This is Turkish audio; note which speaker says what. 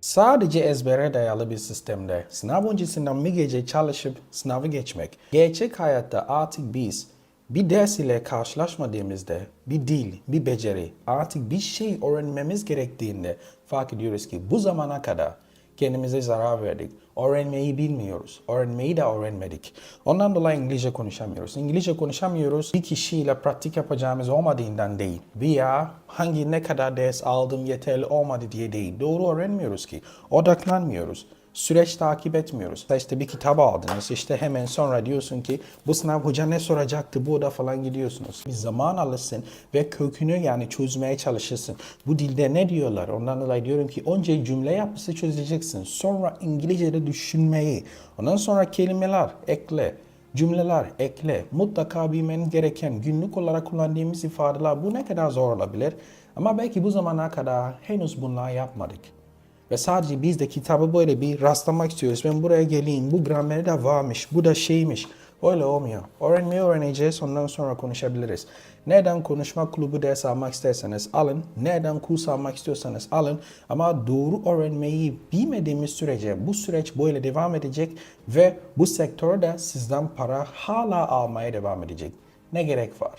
Speaker 1: Sadece ezbere dayalı bir sistemde sınav öncesinden bir gece çalışıp sınavı geçmek. Gerçek hayatta artık biz bir ders ile karşılaşmadığımızda bir dil, bir beceri, artık bir şey öğrenmemiz gerektiğinde fark ediyoruz ki bu zamana kadar kendimize zarar verdik. Öğrenmeyi bilmiyoruz. Öğrenmeyi de öğrenmedik. Ondan dolayı İngilizce konuşamıyoruz. İngilizce konuşamıyoruz bir kişiyle pratik yapacağımız olmadığından değil. Veya hangi ne kadar ders aldım yeterli olmadı diye değil. Doğru öğrenmiyoruz ki. Odaklanmıyoruz. Süreç takip etmiyoruz. İşte bir kitap aldınız. işte hemen sonra diyorsun ki bu sınav hoca ne soracaktı burada falan gidiyorsunuz. Bir zaman alırsın ve kökünü yani çözmeye çalışırsın. Bu dilde ne diyorlar? Ondan dolayı diyorum ki önce cümle yapısı çözeceksin. Sonra İngilizce'de düşünmeyi. Ondan sonra kelimeler ekle. Cümleler ekle. Mutlaka bilmen gereken günlük olarak kullandığımız ifadeler bu ne kadar zor olabilir? Ama belki bu zamana kadar henüz bunlar yapmadık. Ve sadece biz de kitabı böyle bir rastlamak istiyoruz. Ben buraya geleyim, bu grameri de varmış, bu da şeymiş. Öyle olmuyor. Öğrenmeyi öğreneceğiz, ondan sonra konuşabiliriz. Neden konuşma kulübü ders almak isterseniz alın. Neden kurs almak istiyorsanız alın. Ama doğru öğrenmeyi bilmediğimiz sürece bu süreç böyle devam edecek ve bu sektörde sizden para hala almaya devam edecek. Ne gerek var?